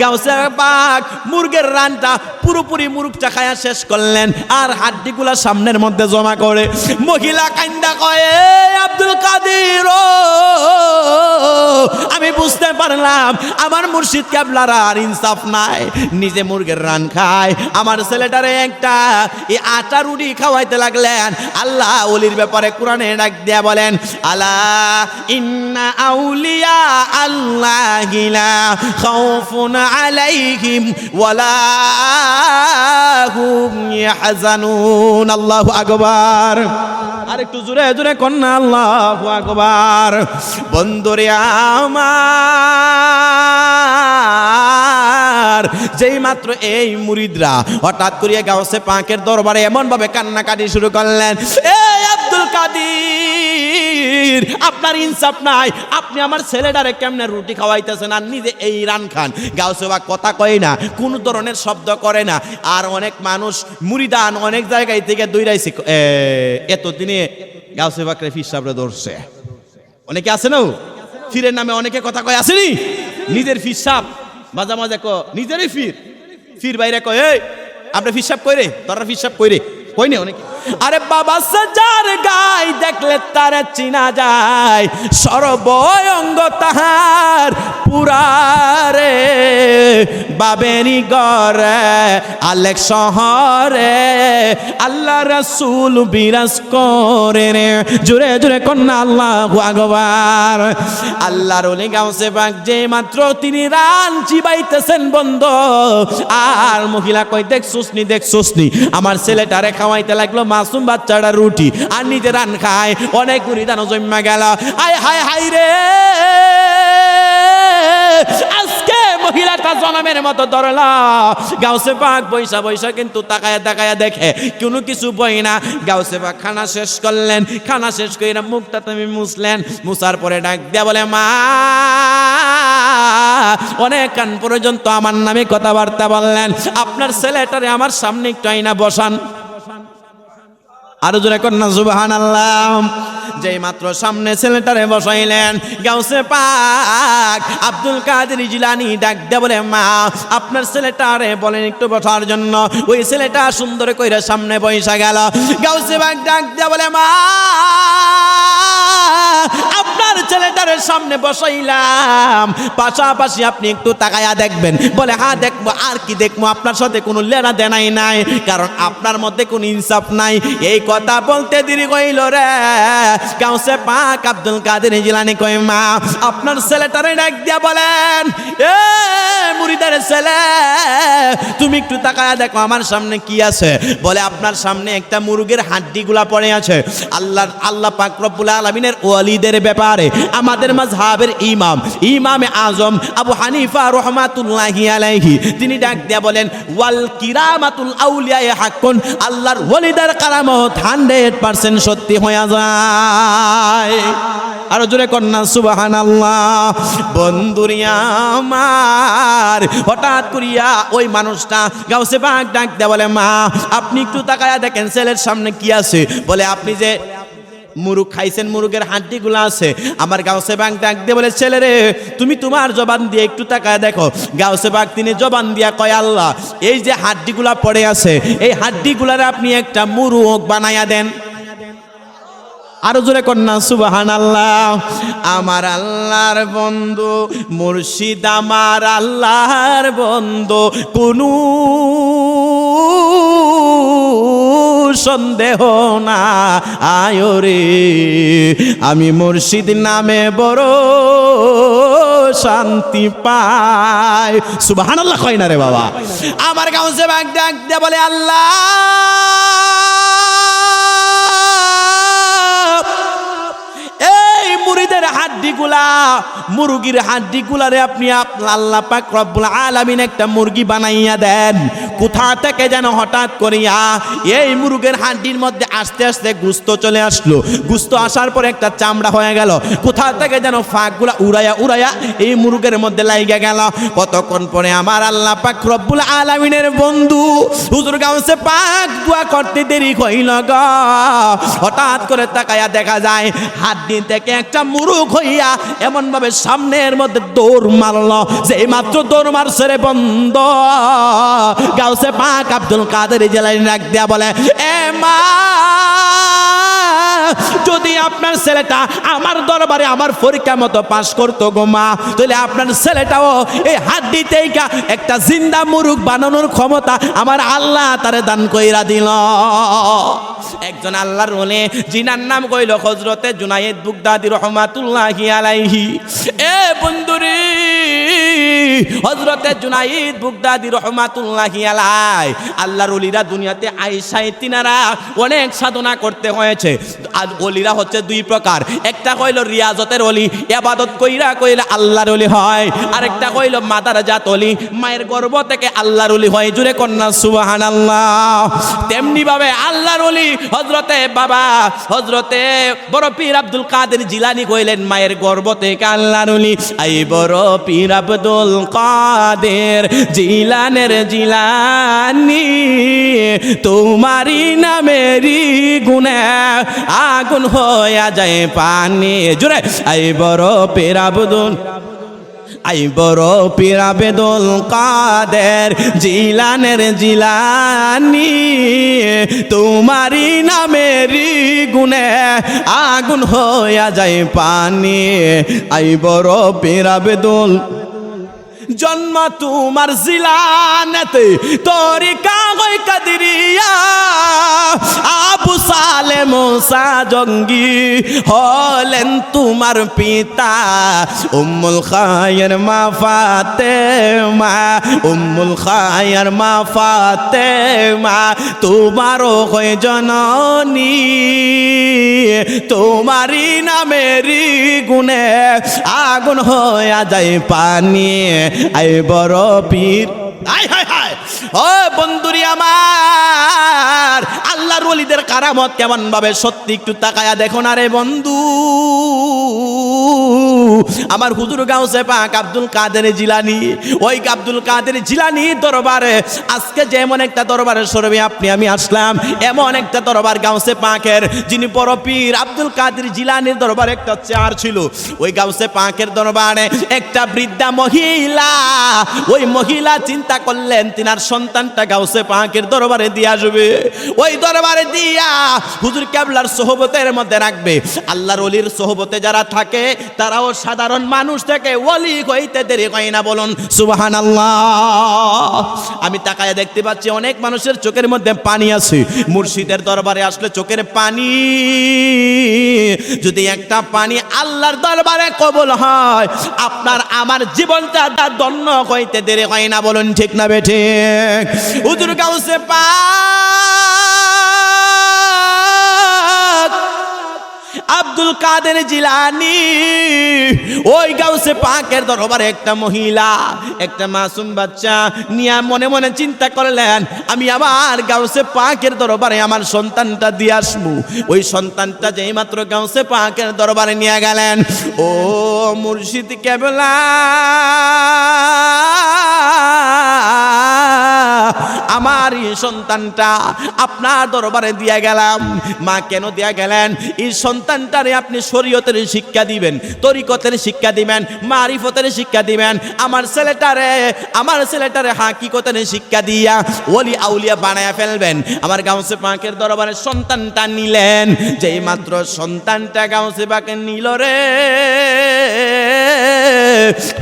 গাউসে পাক মুরগের রানটা পুরোপুরি মুরগটা খায়া শেষ করলেন আর হাড্ডিগুলা সামনের মধ্যে জমা করে। মহিলা কান্দা কয়ে আব্দুল কাদির আমি বুঝতে পারলাম আমার মুর্শিদ ক্যাবলার আর ইনসাফ নাই। নিজে মুরগের রান খায়, আমার ছেলেটারে একটা এই আটা রুটি খাওয়াইতে লাগলেন। আল্লাহ ওলির ব্যাপারে কোরআনে ডাক দিয়া বলেন, আলা ইন্না আউলিয়া আল্লাহ গিলা খাউফুন আলাইহিম ওয়ালা হুম ইয়াহজানুন আল্লাহু আকবার আর একটু জোরে জোরে কন্যা, আল্লাহু আকবার। বন্ধুরে আমার, যেই মাত্র এই মুরিদরা হঠাৎ করিয়া গাউসে পাঁকের দরবারে এমন ভাবে কান্নাকাটি শুরু করলেন এই আব্দুল কাদির আপনার ইনসাফ নাই। আপনি আমার ছেলেটারে কেমনে রুটি খাওয়াইতেছেন আর নিজে এই রান খান? গাউসে বা কথা কয় না, কোন ধরনের শব্দ করে না। আর অনেক মানুষ মুড়িদান অনেক জায়গায় থেকে দৌড়াইছে। এতদিনে গাউসে বাকরে ফির সাবরে ধরছে। অনেকে আছে না ফিরের নামে অনেকে কথা কয় আসেনি নিজের ফির সাপ। মাঝে মাঝে ক নিজেরই ফির। ফির বাইরে কয়, এই, আপনি ফির সাপ কইরে তোরা ফির সাপ কই নে অনেকে আরে বাবা, সাজার গাই দেখলে তার চিনা যায়। সর্বঙ্গ তাহার পুরারে বাবেনি গরে আলেক শহরে। আল্লাহ রসুল বিরাজ করে রে। জুড়ে জুড়ে কন্যা আল্লাহ আগবার আল্লাহর ওলি গাউসে বাগ, যে মাত্র তিনি রান চিবাইতেছেন বন্ধ। আর মহিলা কই, দেখ সুসনি দেখ সুসনি, আমার ছেলেটারে খাওয়াইতে লাগল মাসুম বাচ্চাটা রুটি, আর নিজে রান খায়। অনেক গুড়ি দানো জন্মা গেল। আয়, হায় হায় রে। আজকে মহিলাটা জনমের মতো ধরলা। গাউসে পাক বৈশা বৈশা কিন্তু তাকায়া তাকায়া দেখে কোনো কিছু বই না। গাউসে পাক খানা শেষ করলেন। খানা শেষ করে মুখটা তুমি মুছলেন। মুছার পরে ডাক দিয়া বলে, মা, অনেক কান পর্যন্ত আমার নামে কথাবার্তা বললেন। আপনার ছেলেটারে আমার সামনে একটু আইনা বসান। আরও জোরে কন্যা সুবাহান আল্লাহ যেই মাত্র সামনে ছেলেটারে বসাইলেন, গাউসে পাক, আব্দুল কাদের জিলানি ডাক দে বলে, মা, আপনার ছেলেটারে বলেন একটু বসার জন্য। ওই ছেলেটা সুন্দর কইরা সামনে বইসা গেল। গাউসে পাক ডাক দে বলে, মা আপনার ছেলেটারে সামনে বসাইলাম। পাশাপাশি আপনি একটু তাকায়া দেখবেন। বলে হ্যাঁ দেখব। আর কি দেখব? আপনার সাথে কোনো লেনা দেনাই নাই। কারণ আপনার মধ্যে কোনো ইনসাফ নাই। এই কথা বলতে দেরি কইল রে। কাউসে পাক আব্দুল কাদের জিলানি কই মা, আপনার ছেলেটারে ডাক দিয়া বলেন। এ মুরিদার ছেলে, তুমি একটু তাকায়া দেখো, আমার সামনে কি আছে? বলে, আপনার সামনে একটা মুরগের হাড্ডিগুলা পড়ে আছে। আল্লাহ আল্লাহ পাক রব্বুল আলামিনের ওয়ালিদের ব্যাপারে আমাদের মাঝহাবের ইমাম। ইমামে আজম আবু হানিফা রহমাতুল্লাহি আলাইহি, তিনি ডাক দিয়া বলেন, ওয়াল কিরামাতুল আউলিয়া হাক্কুন, আল্লাহর ওয়ালিদের কারামত 100% সত্যি হয়ে যায়। আরও জোরে কন্যা সুবাহান আল্লাহ বন্ধুরিয়া আমার, হঠাৎ করিয়া ওই মানুষটা গাউসে বাঘ ডাক দেয়া বলে, মা, আপনি একটু তাকায়া দেখেন, ছেলের সামনে কি আছে? বলে, আপনি যে মুরুগ খাইছেন মুরুগের হাড্ডিগুলো আছে। আমার গাউসে বাঘ ডাক দিয়ে বলে ছেলে রে তুমি তোমার জবান দিয়ে একটু তাকায় দেখো। গাউসে বাঘ তিনি জবান দিয়া কয়, আল্লাহ, এই যে হাড্ডিগুলা পড়ে আছে, এই হাড্ডিগুলার আপনি একটা মুরুগ বানায়া দেন। আরও জোরে কন্যা সুবাহান আল্লাহ আমার আল্লাহর বন্ধু, মুর্শিদ আমার আল্লাহর বন্ধু, কোনো সন্দেহ না আয়রে আমি মুর্শিদ নামে বড় শান্তি পাই। সুবাহান কয় না রে বাবা? আমার গাউসে বাগ বলে, আল্লাহ! এই মুড়িদের হাড্ডিগুলা, মুরগির হাড্ডিগুলারে আপনি আল্লাহ পাক রব্বুল আলামিন একটা মুরগি বানাইয়া দেন। কোথা থেকে যেন হঠাৎ করিয়া এই মুরগের হাড্ডির মধ্যে আস্তে আস্তে গুস্ত চলে আসলো। গুস্ত আসার পরে একটা চামড়া হয়ে গেল। কোথা থেকে যেন ফাঁকগুলা উড়াইয়া উড়াইয়া এই মুরগের মধ্যে লাইগা গেল। কতক্ষণ পরে আমার আল্লাহ পাক রব্বুল আলামিনের বন্ধু হুজুর গাউসে পাক দোয়া করতে দেরি কইল গ। হঠাৎ করে তাকায়া দেখা যায়, হাড্ডি থেকে একটা মুরুগ হইয়া এমন ভাবে সামনের মধ্যে দৌড় মারল, যে মাত্র দৌড় মারছে রে বন্ধ। গাউসে পাক আব্দুল কাদের জেলায় রাখ দেয়া বলে, এ মা যদি আপনার ছেলেটা আমার দরবারে আমার পরীক্ষা মতো পাশ করতো গো মা, তাহলে আপনার ছেলেটাও এই হাড্ডি তেইকা একটা জিন্দা মুরুগ বানানোর ক্ষমতা আমার আল্লাহ তারে দান কইরা দিল। একজন আল্লাহর বলে জিনার নাম কইল হজরতে জুনায়েদ বুগদাদি রহমাতুল্লাহি আলাইহি। এ বন্ধুরে হজরতে জুনাইদ বুগদাদি রহমাতুল্লাহি আলাই আল্লাহর ওলিরা দুনিয়াতে আইসাই তিনারা অনেক সাধনা করতে হয়েছে। আর ওলিরা হচ্ছে দুই প্রকার। একটা কইল রিয়াজতের অলি এবাদত কইরা কইলে আল্লাহর অলি হয়। আরেকটা কইল মাদার জাত অলি মায়ের গর্ব থেকে আল্লাহর অলি হয়। জুড়ে কন্যা সুবাহান আল্লাহ তেমনি ভাবে আল্লাহর অলি হজরতে বাবা হজরতে বড় পীর আব্দুল কাদের জিলানি কইলেন, মায়ের গর্ব থেকে আল্লাহর অলি আই বড় পীর আব্দুল কাদের জিলানের জিলানি? তোমারি নামেরি গুনে আগুন হইয়া যায় পানি। জোরে, আই বড় পীর আব্দুল, আই বড় পীরা বেদুল কাদের জিলানের জিলানি। তোমারি নামেরি গুনে আগুন হইয়া যায় পানি। আই বড় পীরা বেদুল জন্ম তোমার জিলানেতে, তোরি কাগজ কাদিরিয়া। আবু সালে মোসা জঙ্গি হলেন তোমার পিতা। উম্মুল খায়ের মা ফাতে মা উম্মুল খায়ের মা ফাতে মা তোমারও হয় জননী। তোমারি নামেরি গুনে আগুন হইয়া যায় পানি। আই বড় পীর। আয় হায় হায় ও বন্ধুরি আমার, আল্লাহর ওলিদের কারামত কেমন ভাবে সত্যি একটু তাকায়া দেখো না রে বন্ধু। আমার হুজুর গাউসে পাক আব্দুল কাদের জিলানি, ওই আব্দুল কাদের জিলানি দরবারে, আজকে যেমন একটা দরবারে সরবে আপনি, আমি আসলাম, এমন একটা দরবার গাউসে পাকের, যিনি বড় পীর আব্দুল কাদের জিলানির দরবারে একটা চেয়ার ছিল। ওই গাউসে পাকের দরবারে একটা বৃদ্ধা মহিলা, ওই মহিলা চিন্তা করলেন, তিনার সন্তানটা গাউসে পাকের দরবারে দিয়ে আসবে ওই দরবারে দিয়া হুজুর কেবলার সোহবতের মধ্যে রাখবে। আল্লাহর অলির সোহবতে যারা থাকে, তারাও সাধারণ মানুষ থেকে ওলি হইতে দেরি হয় না বলুন সুবাহান আমি তাকায় দেখতে পাচ্ছি, অনেক মানুষের চোখের মধ্যে পানি আছে। মুর্শিদের দরবারে আসলে চোখের পানি। যদি একটা পানি আল্লাহর দরবারে কবল হয়, আপনার আমার জীবনটা দন্য হইতে দেরি হয় না বলুন, ঠিক না বেঠে হুজুর গাউসে পাক, আব্দুল কাদের জিলানি, ওই গাউসে পাকের দরবারে একটা মহিলা, একটা মাসুম বাচ্চা নিয়া মনে মনে চিন্তা করলেন, আমি আমার গাউসে পাকের দরবারে আমার সন্তানটা দিয়ে আসব। ওই সন্তানটা যেই মাত্র গাউসে পাকের দরবারে নিয়ে গেলেন, ও মুর্শিদ কেবলা আমার এই সন্তানটা আপনার দরবারে দিয়া গেলাম। মা কেন দিয়া গেলেন? এই সন্তানটারে আপনি শরীয়তের শিক্ষা দিবেন, তরিকতের শিক্ষা দিবেন, মারিফতের শিক্ষা দিবেন। আমার ছেলেটারে আমার ছেলেটারে হাকিকতের শিক্ষা দিয়া ওলি আউলিয়া বানায়া ফেলবেন। আমার গাউসে পাকের দরবারে সন্তানটা নিলেন। যেই মাত্র সন্তানটা গাউসে পাকে নিল রে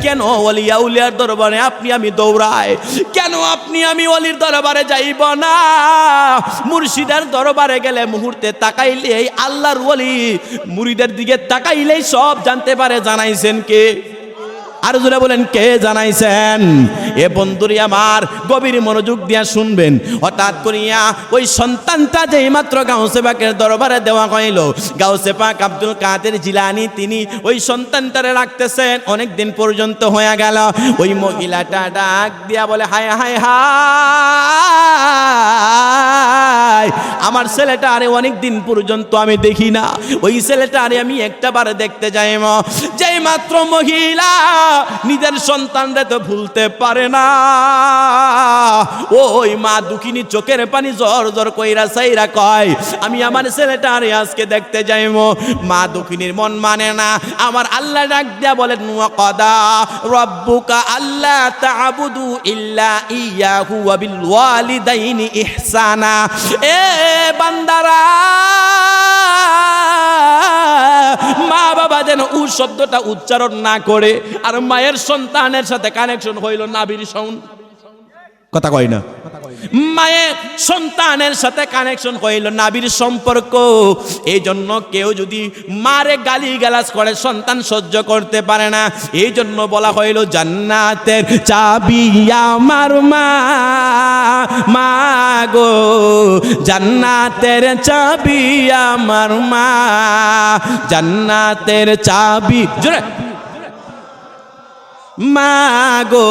কেন অলিয়া উলিয়ার দরবারে আপনি আমি দৌড়াই? কেন আপনি আমি অলির দরবারে যাইব না? মুর্শিদের দরবারে গেলে মুহূর্তে তাকাইলে এই আল্লাহর অলি মুড়িদের দিকে তাকাইলেই সব জানতে পারে, জানাইছেন কে? আর জোরে বলেন, কে জানাইছেন? এ বন্ধুরি আমার গভীর মনোযোগ দিয়া শুনবেন। হঠাৎ করিয়া ওই সন্তানটা যেই মাত্র গাউসে পাকের দরবারে দেওয়া হইল গাউসে পাক আব্দুল কাদের জিলানি, তিনি ওই সন্তানটারে রাখতেছেন। অনেক দিন পর্যন্ত হয়ে গেল। ওই মহিলাটা ডাক দিয়া বলে, হায় হায় হায়! আমার ছেলেটা আরে অনেক দিন পর্যন্ত আমি দেখি না। ওই ছেলেটা আরে আমি একটা বারে দেখতে যাই মা। যেই মাত্র মহিলা নিজের সন্তানরা তো ভুলতে পারে না। ওই মা দুঃখিনী চোখের পানি জর জর কইরা সাইরা কয়, আমি আমার ছেলেটা আরে আজকে দেখতে যাইব মা। দুঃখিনীর মন মানে না। আমার আল্লাহ ডাক দিয়া বলেন কদা রব্বুকা আল্লাহ তাবুদু ইল্লা ইয়াহু ওয়া বিল ওয়ালিদাইনি ইহসানা। এ বান্দারা, মা বাবা যেন উ শব্দটা উচ্চারণ না করে আর মায়ের সন্তানের সাথে কানেকশন হইল নাবির সাউন্ড। কথা কয় না। মায়ের সন্তানের সাথে কানেকশন হইল নাবির সম্পর্ক। এই জন্য কেউ যদি মারে গালি গালাজ করে, সন্তান সহ্য করতে পারে না। এই জন্য বলা হইল, জান্নাতের চাবি আমার মা। মা গো, জান্নাতের চাবি আমার মা। জান্নাতের চাবি, জোরে। মাগো,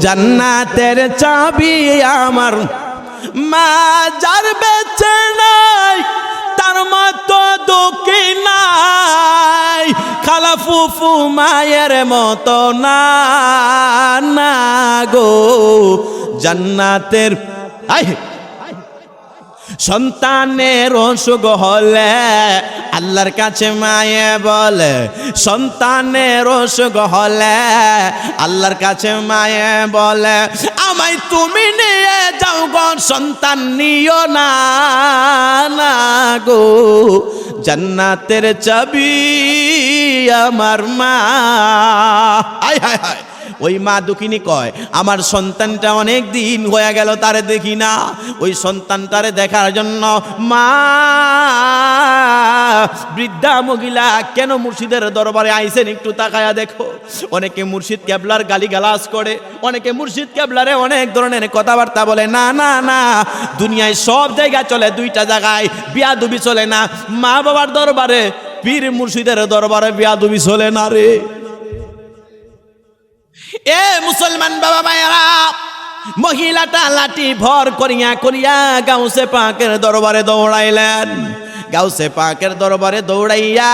জান্নাতের চাবি আমার। মা যার বেচে নাই, তার মতো দুঃখী নাই। খালা ফুফু মায়ের মতো না না গো। জান্নাতের আই সন্তানের অসুখ হলে আল্লাহর কাছে মায়ে বলে, সন্তানের অসুখ হলে আল্লাহর কাছে মায়ে বলে, আমায় তুমি নিয়ে যাও গো, সন্তান নিও না গো। জান্নাতের চাবি আমার মা। আয় হায় হায়। ওই মা দুঃখিনী কয়, আমার সন্তানটা অনেক দিন হয়ে গেল, তারে দেখি না। ওই সন্তানটারে দেখার জন্য মা বৃদ্ধা মহিলা কেন মুর্শিদের দরবারে আইসেন একটু তাকায়া দেখো। অনেকে মুর্শিদ ক্যাবলার গালি গালাজ করে, অনেকে মুর্শিদ ক্যাবলারে অনেক ধরনের কথাবার্তা বলে। না না না, দুনিয়ায় সব জায়গায় চলে, দুইটা জায়গায় বিয়া দুবি চলে না। মা বাবার দরবারে, পীর মুর্শিদের দরবারে বিয়া দুবি চলে না রে। এ মুসলমান বাবা মায়েরা মহিলাটা লাঠি ভর করিয়া করিয়া গাউসে পাকের দরবারে দৌড়াইলেন। গাউসে পাকের দরবারে দৌড়াইয়া।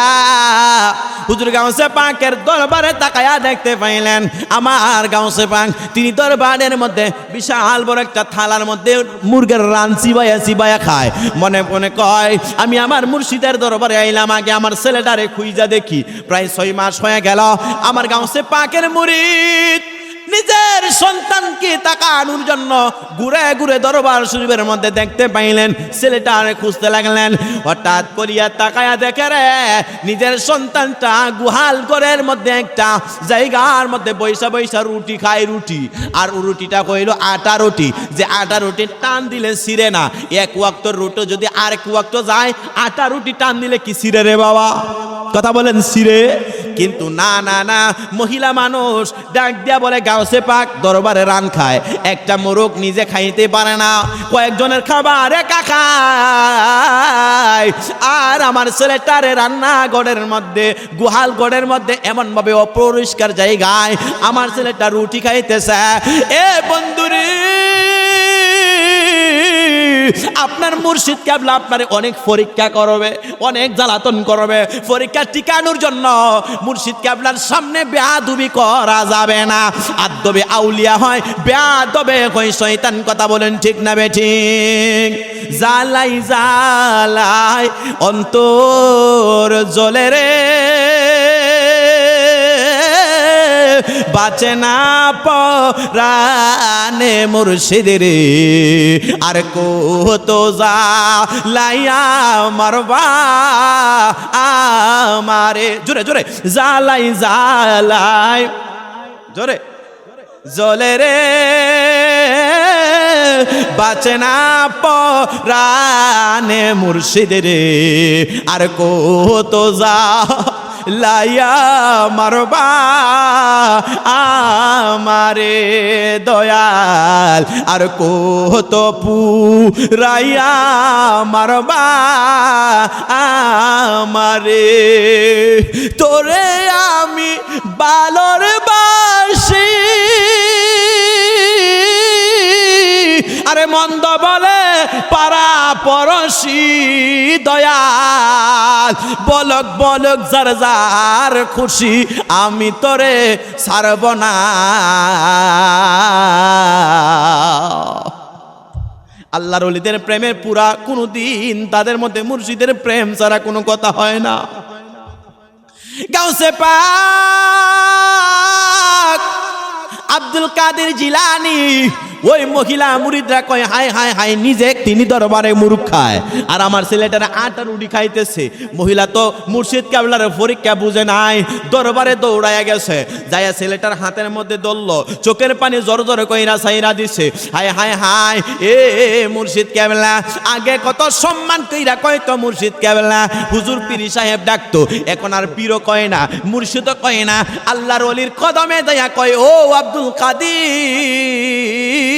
হুজুর গাউসে পাকের দরবারে তাকায়া দেখতে পাইলেন, আমার গাউসে পাক তিনি দরবারের মধ্যে বিশাল বড় একটা থালার মধ্যে মুরগের রান চিবাইয়া চিবাইয়া খায়। মনে মনে কয়, আমি আমার মুর্শিদের দরবারে আইলাম আগে, আমার ছেলেটারে খুইজা দেখি। প্রায় ছয় মাস হয়ে গেল, আমার গাউসে পাকের মুরিদ নিজের সন্তানকে টাকা তাকানোর জন্য ঘুরে ঘুরে দরবার শরীফের মধ্যে দেখতে পাইলেন ছেলেটা আরে খুঁজতে লাগলেন। হঠাৎ করিয়া তাকায়া দেখে রে, নিজের সন্তানটা গুহাল ঘরের মধ্যে একটা জায়গার মধ্যে বৈশা বৈশা রুটি খায় রুটি। আর রুটিটা কইল আটা রুটি। যে আটা রুটি টান দিলে সিরে না। এক ওয়াক্ত রুটো যদি আর এক ওয়াক্ত যায়, আটা রুটি টান দিলে কি সিরে রে বাবা? কথা বলেন সিরে কিন্তু না না না, মহিলা মানুষ ডাক দিয়া বলে, গাউসে পাক দরবারে রান খায়। একটা মোরগ নিজে খাইতে পারে না। কয়েকজনের খাবার একা খায়। আর আমার ছেলেটারে রান্না রান্নাঘরের মধ্যে গুহাল গড়ের মধ্যে এমনভাবে অপরিষ্কার জায়গায় আমার ছেলেটা রুটি খাইতেছে। এ বন্ধুরে! আপনার মুর্শিদ কেবলা আপনার অনেক পরীক্ষা করবে, অনেক জ্বালাতন করবে, পরীক্ষা টিকানোর জন্য মুর্শিদ কেবলার সামনে বেয়াদুবি করা যাবে না। আদবে আউলিয়া হয়, বেয়াদবে কই শয়তান কথা বলেন ঠিক না বে ঠিক? জালাই জালাই অন্তর জলে রে। বাঁচে না পরানে মুর্শিদের আর কত যা লাইয়া মারবা আমারে। জোরে জোরে জালাই জালাই জোরে, জলে রে। বাঁচে না পরানে মুর্শিদের আর কত যা লাইয়া মারবা আমারে দয়াল। আর কত পুরাইয়া মারবা আমারে। তোরে আমি বালর বাসি পরশি দয়াল, বলক বলক, যার যার খুশি আমি তোরে সারব না। আল্লাহর অলিদের প্রেমের পুরা কোনো দিন তাদের মধ্যে মুর্শিদের প্রেম ছাড়া কোনো কথা হয় না। গাউসে পাক, আব্দুল কাদের জিলানি ওই মহিলা মুরিদরা কয় হাই হাই হাই নিজে তিনি দরবারে মুরুখ খায়। আর আমার ছেলেটারা আটা রুটি খাইতেছে। মহিলা তো মুর্শিদ কাবলার পরীক্ষা বুঝে নাই, দরবারে দৌড়াইয়া গেছে। যাইয়া ছেলেটার হাতের মধ্যে দলল চোখের পানি জোর জোর কইরা সাইরা দিছে। হাই হাই হাই এ মুর্শিদ কেবলা, আগে কত সম্মান কইরা কয় তো মুর্শিদ কেবলা। হুজুর পিরি সাহেব ডাকতো, এখন আর পীরও কয় না, মুর্শিদও কয় না। আল্লাহর অলির কদমে দয়া কয়, ও আব্দুল কাদির।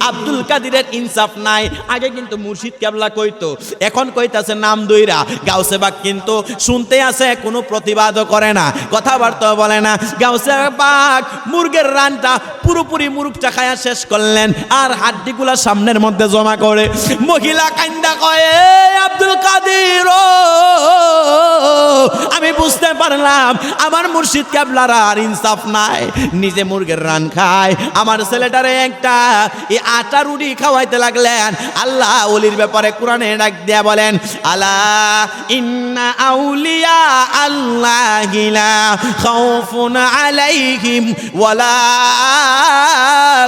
আব্দুল কাদিরের ইনসাফ নাই। আগে কিন্তু মুর্শিদ কেবলা কইতো, এখন কইতাছে নাম দইরা। গাউসে বাগ কিন্তু শুনতে আছে, কোনো প্রতিবাদও করে না কথাবার্তা বলে না। গাউসে বাগ মুরগের রানটা পুরোপুরি মুরগটা খায়া শেষ করলেন, আর হাড্ডিগুলা সামনের মধ্যে জমা করে। মহিলা কান্দা কয়, "এ আব্দুল কাদির আমি বুঝতে পারলাম, আমার মুর্শিদ কেবলার আর ইনসাফ নাই। নিজে মুরগের রান খায়, আমার ছেলেটারে একটা, এই আটা রুটি খাওয়াইতে লাগলেন। আল্লাহ ওলির ব্যাপারে কোরআনে ডাক দিয়া বলেন, আলা ইন্না আউলিয়া আল্লাহ গিলা খাউফুন আলাইহিম ওয়ালা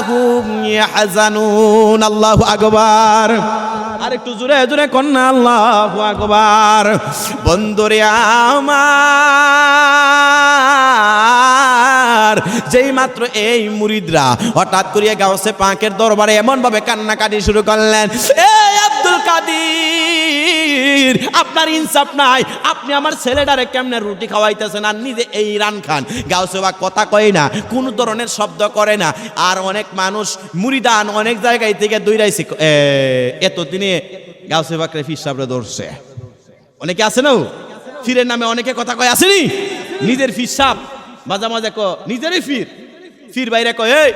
হুম ইয়াহজানুন। আল্লাহু আকবার। আর একটু জোরে জোরে কন্যা, আল্লাহু আকবার। বন্ধুরে আমার যেই মাত্র এই মুরিদরা হঠাৎ করিয়া গাউসে পাঁকের দরবারে এমন ভাবে কান্নাকাটি শুরু করলেন। এই আব্দুল কাদির, আপনার ইনসাফ নাই। আপনি আমার ছেলেটারে কেমনে রুটি খাওয়াইতেছেন আর নিজে এই রান খান? গাউসে বা কথা কয় না, কোন ধরনের শব্দ করে না। আর অনেক মানুষ মুরিদান অনেক জায়গায় থেকে দৌড়াইছে। এতদিনে গাউসে বাকরে ফির সাবরে ধরছে। অনেকে আছে না ফিরের নামে অনেকে কথা কয় আসেনি নিজের ফির সাপ, মাঝে মাঝে ক নিজেরই ফির। ফির বাইরে কয়, এই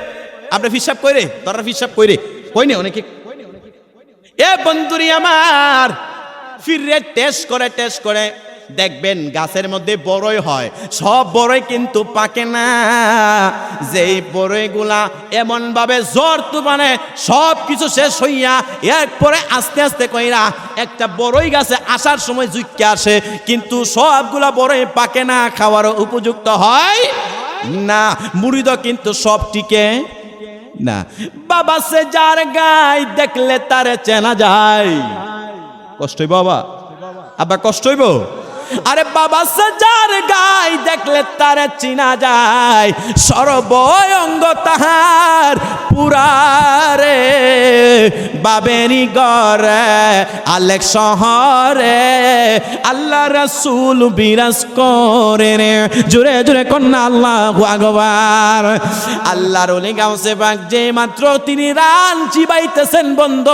আপনি সাপ কইরে, তোরা সাপ কইরে। কইনি অনেকে। এ বন্ধুরি আমার ফিরে টেস্ট করে টেস্ট করে। দেখবেন গাছের মধ্যে বড়ই হয়। সব বড়ই কিন্তু পাকে না। যেই বড়ইগুলা এমন ভাবে জ্বর তুফানে সব কিছু শেষ হইয়া এরপরে আস্তে আস্তে কইরা একটা বড়ই গাছে আসার সময় জুইকে আসে। কিন্তু সবগুলা বড়ই পাকে না খাওয়ার উপযুক্ত হয় না। মুড়িদ কিন্তু সব টিকে। না। বাবা সে যার গাই দেখলে তারে চেনা যায়। কষ্ট হইব বাবা? আব্বা, কষ্ট হইব? আরে বাবা সে যার গাই দেখলে তারে চিনা যায়। সর্বঙ্গ তাহার পুরারে বাবেনি গরে আলেক শহরে। আল্লাহ রসুল বিরাজ করে রে। জুড়ে জুড়ে কন্যা আল্লাহ আগবার আল্লাহর ওলি গাউসে বাগ, যে মাত্র তিনি রান চিবাইতেছেন বন্ধ।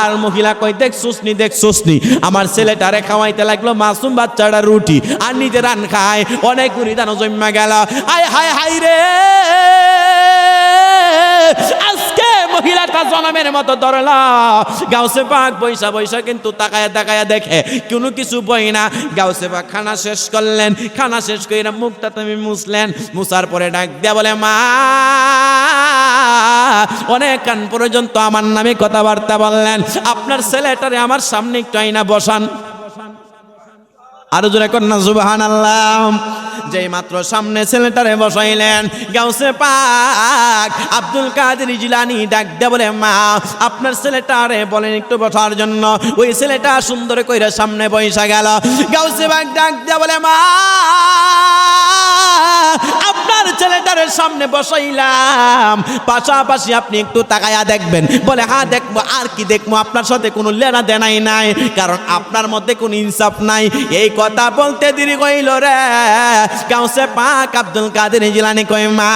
আর মহিলা কই দেখ সুসনি দেখ সুসনি, আমার ছেলেটারে খাওয়াইতে লাগল মাসুম বাচ্চাটা রুটি, আর নিজে রান খায়। অনেক গুড়ি দানো জন্মা গেল। আয়, হায় হায় রে। আজকে মহিলাটা জনমের মতো ধরলা। গাউসে পাক বৈশা বৈশা কিন্তু তাকায়া তাকায়া দেখে, কোনো কিছু বই না। গাউসে পাক খানা শেষ করলেন। খানা শেষ করে মুখটা তুমি মুছলেন। মুছার পরে ডাক দিয়া বলে, মা, অনেক কান পর্যন্ত আমার নামে কথাবার্তা বললেন। আপনার ছেলেটারে আমার সামনে একটু আইনা বসান। আরও জোরে কন্যা সুবাহান আল্লাহ যেই মাত্র সামনে ছেলেটারে বসাইলেন, গাউসে পাক, আব্দুল কাদের জিলানি ডাক দে বলে, মা, আপনার ছেলেটারে বলেন একটু বসার জন্য। ওই ছেলেটা সুন্দর কইরা সামনে বইসা গেল। গাউসে পাক ডাক দে বলে, মা আমার ছেলেটার সামনে বসাইলাম। পাশাপাশি আপনি একটু তাকায়া দেখবেন। বলে হ্যাঁ দেখব। আর কি দেখব? আপনার সাথে কোনো লেনা দেনাই নাই। কারণ আপনার মধ্যে কোনো ইনসাফ নাই। এই কথা বলতে দেরি কইল রে। কাউসে পাক আব্দুল কাদের জিলানি কই মা,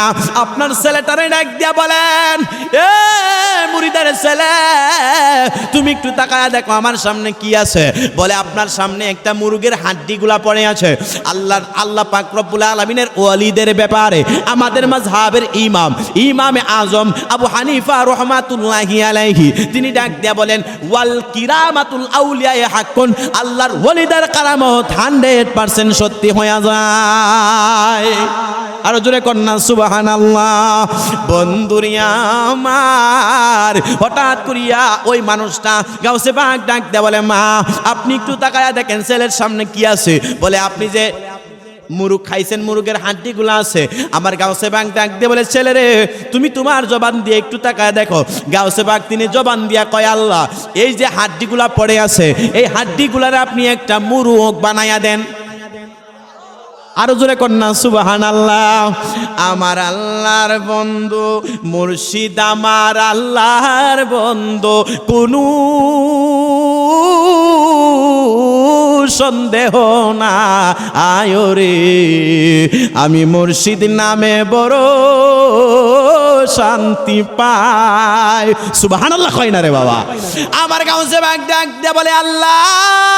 আপনার ছেলেটারে ডাক দিয়া বলেন। এ মুরিদার ছেলে, তুমি একটু তাকায়া দেখো, আমার সামনে কি আছে? বলে, আপনার সামনে একটা মুরগের হাড্ডিগুলা পড়ে আছে। আল্লাহ আল্লাহ পাক রব্বুল আলামিনের ওয়ালিদের ব্যাপারে। আমাদের মাযহাবের ইমাম, ইমামে আজম আবু হানিফা রহমাতুল্লাহি আলাইহি, তিনি ডাক দিয়া বলেন, ওয়াল কিরামাতুল আউলিয়া হাক্কুন, আল্লাহর ওয়ালিদের কারামত 100% সত্যি হয়ে যায়। আরও জোরে কন্যা সুবাহান আল্লাহ বন্ধুরিয়া আমার, হঠাৎ করিয়া ওই মানুষটা গাউসে বাঘ ডাক দেয়া বলে, মা, আপনি একটু তাকায়া দেখেন, ছেলের সামনে কি আছে? বলে, আপনি যে মুরুগ খাইছেন মুরুগের হাড্ডিগুলো আছে। আমার গাউসে বাঘ ডাক দিয়ে বলে ছেলে রে তুমি তোমার জবান দিয়ে একটু তাকায় দেখো। গাউসে বাঘ তিনি জবান দিয়া কয়, আল্লাহ, এই যে হাড্ডিগুলা পড়ে আছে, এই হাড্ডিগুলার আপনি একটা মুরুগ বানাইয়া দেন। আরও জোরে কন্যা সুবাহান আল্লাহ আমার আল্লাহর বন্ধু, মুর্শিদ আমার আল্লাহর বন্ধু, কোনো সন্দেহ না আয়রে আমি মুর্শিদ নামে বড় শান্তি পাই। সুবাহান আল্লাহ কয় না রে বাবা। আমার গাঁও বাগ বলে, আল্লাহ!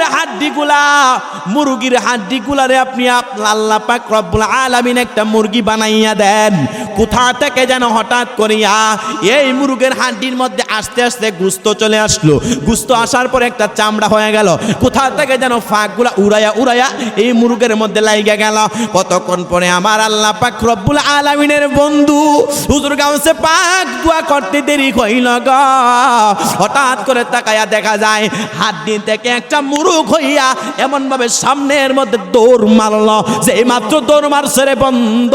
মুড়িদের হাড্ডিগুলা, মুরগির হাড্ডিগুলারে আপনি আল্লাহ পাক রব্বুল আলামিন একটা মুরগি বানাইয়া দেন। কোথা থেকে যেন হঠাৎ করিয়া এই মুরগের হাড্ডির মধ্যে আস্তে আস্তে গুস্ত চলে আসলো। গুস্ত আসার পর একটা চামড়া হয়ে গেল। কোথা থেকে যেন ফাঁকগুলা উড়াইয়া উড়াইয়া এই মুরগের মধ্যে লাইগা গেল। কতক্ষণ পরে আমার আল্লাহ পাক রব্বুল আলামিনের বন্ধু হুজুর গাউসে পাক দোয়া করতে দেরি হইল গ। হঠাৎ করে তাকায়া দেখা যায় হাড্ডি থেকে একটা মুরুখ হইয়া এমন ভাবে সামনের মধ্যে দৌড় মারলো, যে মাত্র দৌড় মারছে রে বন্ধ।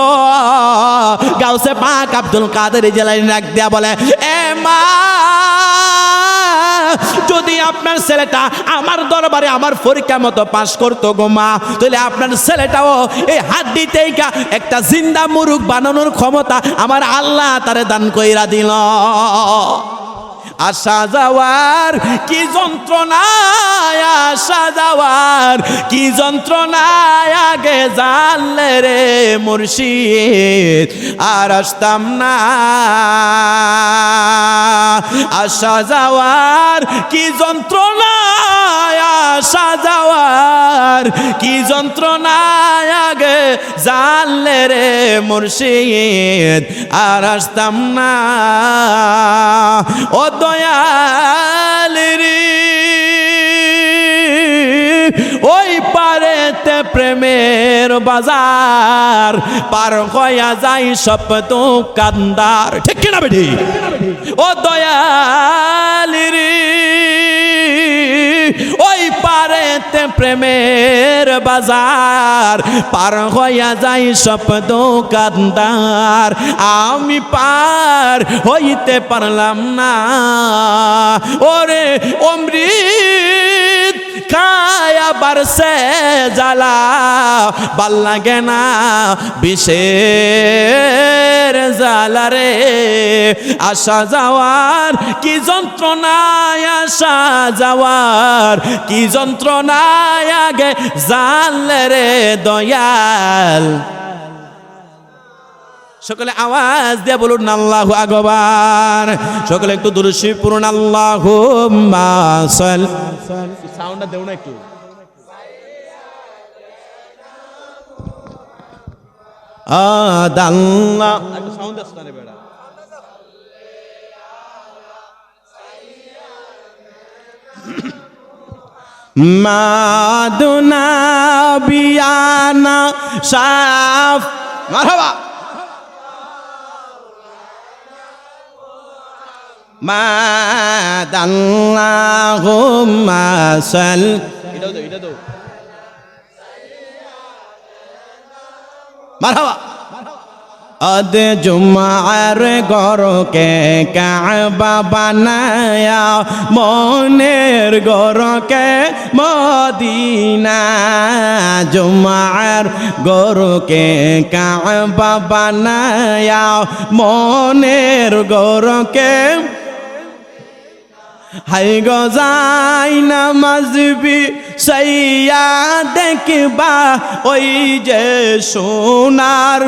গাউসে পাক আব্দুল কাদের জেলায় রাখ দেয়া বলে, এ মা, যদি আপনার ছেলেটা আমার দরবারে আমার পরীক্ষা মতো পাশ করতো গো মা, তাহলে আপনার ছেলেটাও এই হাড্ডিতে একটা জিন্দা মুরুখ বানানোর ক্ষমতা আমার আল্লাহ তারে দান কইরা দিল। আসা যাওয়ার কি যন্ত্রণায় আসা যাওয়ার কি যন্ত্রণায় আগে জানলে রে মুর্শিদ। আর আসতাম না। আসা যাওয়ার কি যন্ত্রণায় আসা যাওয়ার কি যন্ত্রণায় আগে জানলে রে মুর্শিদ? আর আসতাম না। ও দয়াল রে ওই পারেতে প্রেমের বাজার পার হইয়া যাই সব তো কান্দার ঠিক কিনা বেটি? ও দয়াল রে প্রেমের বাজার পার হইয়া যাই সব দোকানদার। আমি পার হইতে পারলাম না। ওরে অমৃত খায়া বারসে জ্বালা, ভালো লাগে না বিষের জ্বালা রে। আসা যাওয়ার কি যন্ত্রণায়, আসা যাওয়ার কি যন্ত্রণায় আগে জানলে রে দয়াল। সকলে আওয়াজ দিয়ে বলুন, আল্লাহু আগবার সকলে একটু দুরুশি পূর্ণ আল্লাহ সাউন্ডটা দেও না একটু। আদাল্লাহ সাউন্ড আসছে না বেড়া। মাদুনা বিয়ানা সাফ মারহাবা। মাদাল্লাহুম্মা সাল এটা জুমার গরকে কাবা বানায়া মনের গরকে মদিনা। জুমার গরকে কাবা বানায়া মনের গরকে হাই গজাই নামাজবি সাইয়া দেখবা ওই যে সোনার।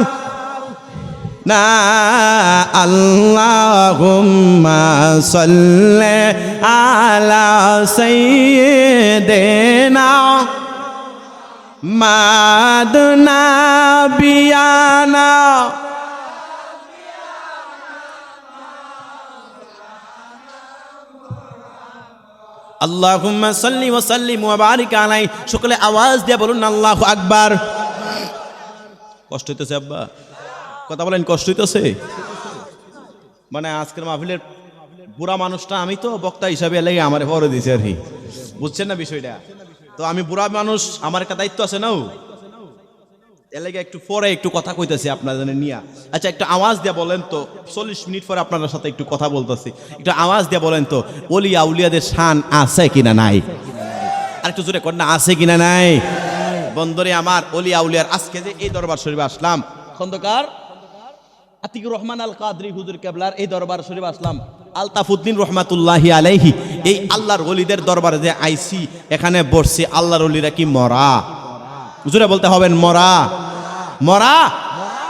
না, আল্লাহুম্মা সাল্লি আলা সাইয়্যিদিনা মাদনা, বিয়ানা। আল্লাহুম্মা সাল্লি ওয়া সাল্লিম ওয়া বারিক আলাই। সকলে আওয়াজ দিয়ে বলুন, আল্লাহু আকবার। কষ্ট হইতেছে, আব্বা। কথা বলেন, কষ্ট হইতেছে? মানে আজকের মাহফিলের বুড়া মানুষটা আমি তো, বক্তা হিসাবে লেগে আমার পরে দিছে আর কি। বুঝছেন না বিষয়টা? তো আমি বুড়া মানুষ, আমার একটা দায়িত্ব আছে নাও এলাকা একটু পরে একটু কথা কইতেছি আপনাদের নিয়ে। আচ্ছা একটু আওয়াজ দিয়ে বলেন তো, চল্লিশ মিনিট পরে আপনাদের সাথে একটু কথা বলতেছি। একটু আওয়াজ দিয়ে বলেন তো, ওলি আউলিয়াদের শান আছে কিনা নাই? আর একটু জোরে কন্যা আছে কিনা নাই? বন্দরে আমার অলি আউলিয়ার, আজকে যে এই দরবার শরীফে আসলাম, খন্দকার আতিকুর রহমান আল কাদরি হুজুর কেবলার এই দরবার শরীফ আসলাম। আলতাফুদ্দিন রহমাতুল্লাহি আলাইহি, এই আল্লাহর অলিদের দরবারে যে আইসি, এখানে বসছি, আল্লাহর অলিরা কি মরা? হুজুরে বলতে হবেন মরা মরা।